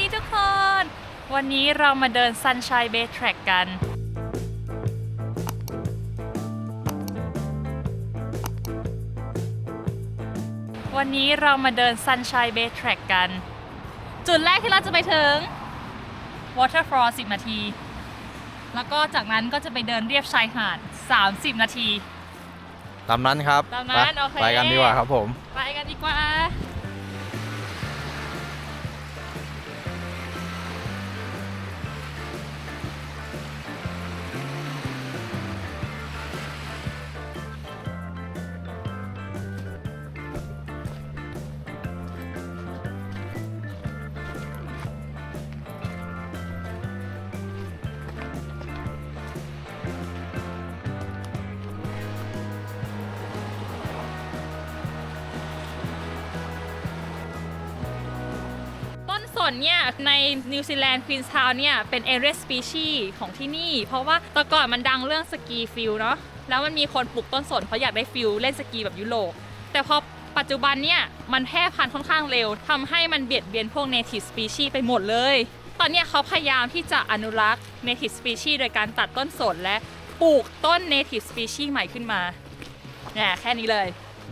ดีทุกคน วันนี้เรามาเดิน Sunshine Bay Track กัน วันนี้เรามาเดิน Sunshine Bay Track กัน จุดแรกที่เราจะไปถึง Waterfall 10 นาที แล้วก็จากนั้นก็จะไปเดินเรียบชายหาด 30 นาที ตามนั้นครับตามนั้นไปโอเค ไปกันดีกว่าครับผม ไปกันดีกว่า นสนเนี่ยในนิวซีแลนด์ควีนส์ทาวน์เนี่ยเป็นเอเรสสปีชีของที่นี่ เพราะว่าแต่ก่อนมันดังเรื่องสกีฟิลเนาะแล้วมันมีคนปลูกต้นสนเพราะอยากได้ฟิลเล่นสกีแบบยุโรปแต่พอปัจจุบันเนี่ยมันแพร่พันธุ์ค่อนข้างเร็วทำให้มันเบียดเบียนพวก native species ไปหมดเลย ตอนเนี้ยเขาพยายามที่จะอนุรักษ์ native species โดยการตัดต้นสนและปลูกต้น native species ใหม่ขึ้นมาเนี่ยแค่นี้เลย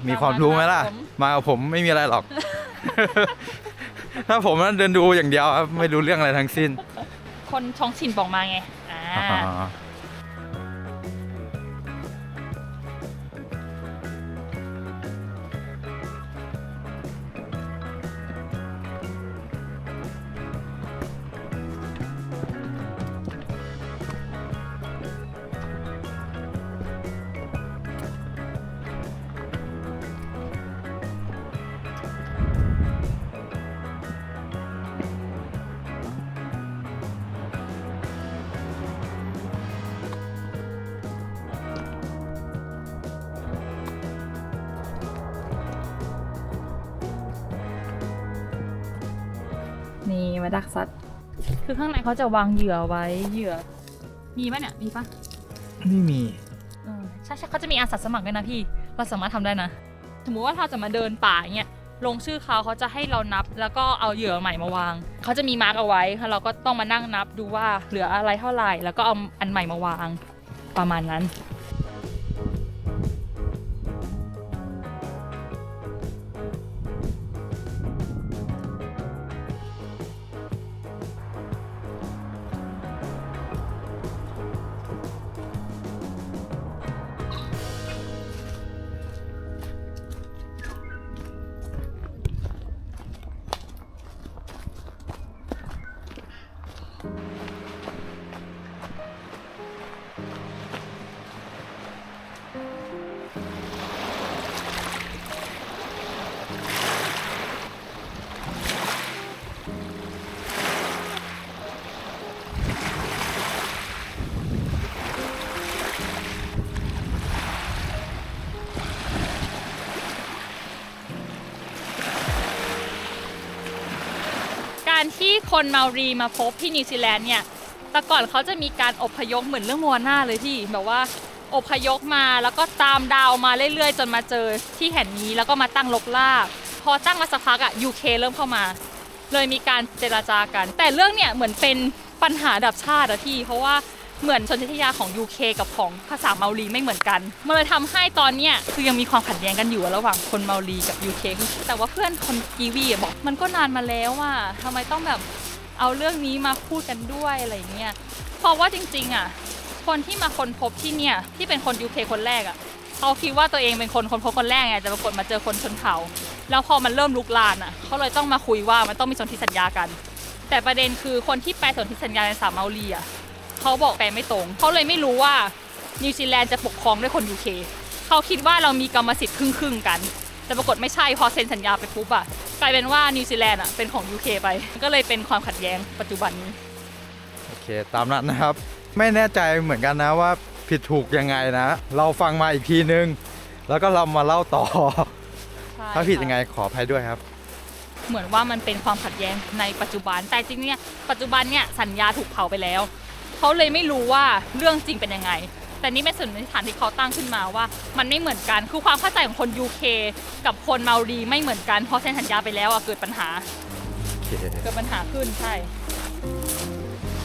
มีความรู้ไหมล่ะผมมากับผมไม่มีอะไรหรอก ถ้าผมนั้นเดินดูอย่างเดียวครับไม่รู้เรื่องอะไรทั้งสิ้น คนท้องถิ่นบอกมาไง อ่าอ๋อ มาดักสัตว์คือข้างในเขาจะวางเหยื่อไว้เหยื่อ มีปะเนี่ยมีปะไม่มีเออใช่ใช่เขาจะมีอาสาสมัครด้วยนะพี่ เราสามารถทำได้นะ สมมุติว่าเราจะมาเดินป่าอย่างเงี้ยลงชื่อเขาเขาจะให้เรานับ แล้วก็เอาเหยื่อใหม่มาวาง เขาจะมีมาร์กเอาไว้แล้วเราก็ต้องมานั่งนับดูว่าเหลืออะไรเท่าไหร่ แล้วก็เอาอันใหม่มาวางประมาณนั้น คนเมารีมาพบที่นิวซีแลนด์เนี่ย แต่ก่อนเขาจะมีการอพยพเหมือนเรื่องมัวหน้าเลยพี่แบบว่าอพยพมาแล้วก็ตามดาวมาเรื่อยๆ จนมาเจอที่แห่งนี้แล้วก็มาตั้งลกลากพอตั้งมาสักพักอะ UK เริ่มเข้ามา เลยมีการเจราจากัน แต่เรื่องเนี่ยเหมือนเป็นปัญหาดับชาติอะพี่ เพราะว่า เหมือนชนชั้นยาของ UK กับของภาษาเมารีไม่เหมือนกัน มันเลยทำให้ตอนเนี้ยคือยังมีความขัดแย้งกันอยู่ระหว่างคนเมารีกับ UK แต่ว่าเพื่อนคนกีวีบอกมันก็นานมาแล้วอะทำไมต้องแบบเอาเรื่องนี้มาพูดกันด้วยอะไรอย่างเงี้ยเพราะว่าจริงๆอะคนที่มาคนพบที่เนี่ยที่เป็นคน UK คนแรกอะเขาคิดว่าตัวเองเป็นคนคนพบคนแรกไงแต่ปรากฏมาเจอคนชนเผ่าแล้วพอมันเริ่มลุกลามอะเขาเลยต้องมาคุยว่ามันต้องมีสนธิสัญญากัน แต่ประเด็นคือคนที่แปสนธิสัญญาในสามเมาลีอะ เขาบอกแปลไม่ตรงเขาเลยไม่รู้ว่านิวซีแลนด์จะปกครองด้วยคนยูเคเขาคิดว่าเรามีกรรมสิทธิ์ครึ่งๆกัน แต่ปรากฏไม่ใช่พอเซ็นสัญญาไปปุ๊บอะกลายเป็นว่านิวซีแลนด์อะเป็นของ UK ไป ก็เลยเป็นความขัดแย้งปัจจุบันนี้ โอเค ตามนั้นนะครับ ไม่แน่ใจเหมือนกันนะว่าผิดถูกยังไงนะ เราฟังมาอีกทีนึง แล้วก็เรามาเล่าต่อ ใช่ถ้าผิดค่ะยังไงขออภัยด้วยครับ เหมือนว่ามันเป็นความขัดแย้งในปัจจุบัน แต่จริงๆเนี่ยปัจจุบันเนี่ยสัญญาถูกเผาไปแล้ว เขาเลยไม่รู้ว่าเรื่องจริงเป็นยังไง แต่นี่เป็นสันนิษฐานที่เขาตั้งขึ้นมาว่า มันไม่เหมือนกันคือความเข้าใจของคน UK กับคนเมารีไม่เหมือนกันเพราะเซ็นสัญญาไปแล้วอะเกิดปัญหาเคเกิดปัญหาขึ้นใช่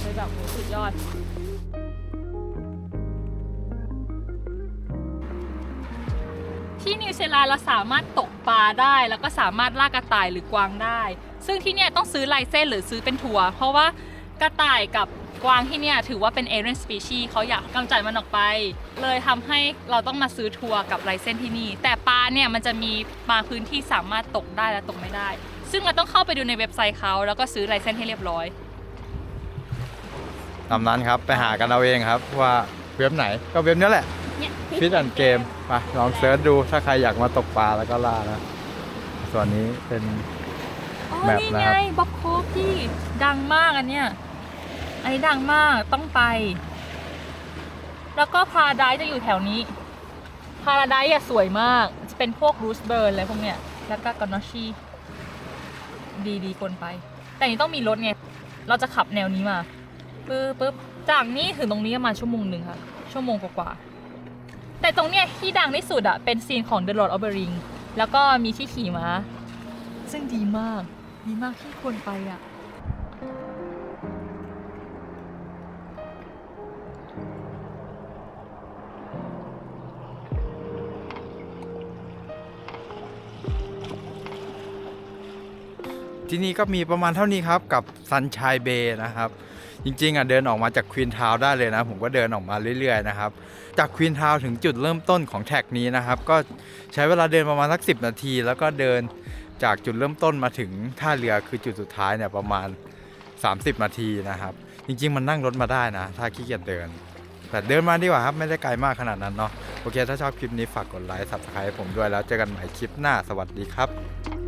เลยแบบโหสุดยอดที่นิวซีแลนด์เราสามารถตกปลาได้ แล้วก็สามารถล่ากระต่ายหรือกวางได้ ซึ่งที่เนี่ยต้องซื้อไลเซนส์หรือซื้อเป็นทัวร์เพราะว่ากระต่ายกับ กวางที่เนี่ยถือว่าเป็น alien species เขาอยากกำจัดมันออกไป เลยทำให้เราต้องมาซื้อทัวร์กับไลเซนส์ที่นี่ แต่ปลาเนี่ยมันจะมีบางพื้นที่สามารถตกได้และตกไม่ได้ ซึ่งเราต้องเข้าไปดูในเว็บไซต์เขาแล้วก็ซื้อไลเซนส์ให้เรียบร้อย ตามนั้นครับ ไปหากันเอาเองครับว่าเว็บไหนก็เว็บนี้แหละเนี่ย ฟิตแอนเกมไปลองเซิร์ชดูถ้าใครอยากมาตกปลาแล้วก็ล่านะ ส่วนนี้เป็น อ๋อแมปนี่นะคไงรับบ็อกโคฟที่ดังมากอันเนี้ย อันนี้ดังมากต้องไป แล้วก็พาราไดจะอยู่แถวนี้ พาราไดอะสวยมาก จะเป็นพวกรูสเบิร์นอะไรพวกเนี้ย แล้วก็กอนอชีดีดีคนไป แต่อันนี้ต้องมีรถไง เราจะขับแนวนี้มาปึ๊บปึ๊บจากนี้ถึงตรงนี้ประมาณชั่วโมงหนึ่งค่ะ ชั่วโมงกว่าๆแต่ตรงเนี้ยที่ดังที่สุดอะเป็นซีนของ The Lord of the Ring แล้วก็มีที่ขี่ม้า ซึ่งดีมาก ดีมากที่ควรไปอะ ที่นี่ก็มีประมาณเท่านี้ครับกับซันช y ยเบย์นะครับจริงๆอะเดินออกมาจากควีนทาวได้เลยนะ ผมก็เดินออกมาเรื่อยๆนะครับจากควีนทาวถึงจุดเริ่มต้นของแท็กนี้นะครับ ก็ใช้เวลาเดินประมาณสัก 10 นาที แล้วก็เดินจากจุดเริ่มต้นมาถึงท่าเรือคือจุดสุดท้ายเนี่ยประมาณ 30 นาทีนะครับ จริงๆ มันนั่งรถมาได้นะ ถ้าขี้เกียจเดิน แต่เดินมาดีกว่าครับ ไม่ได้ไกลมากขนาดนั้นเนาะโอเค ถ้าชอบคลิปนี้ฝากกดไลค์ subscribe ผมด้วยแล้วเจอกันใหม่คลิปหน้าสวัสดีครับ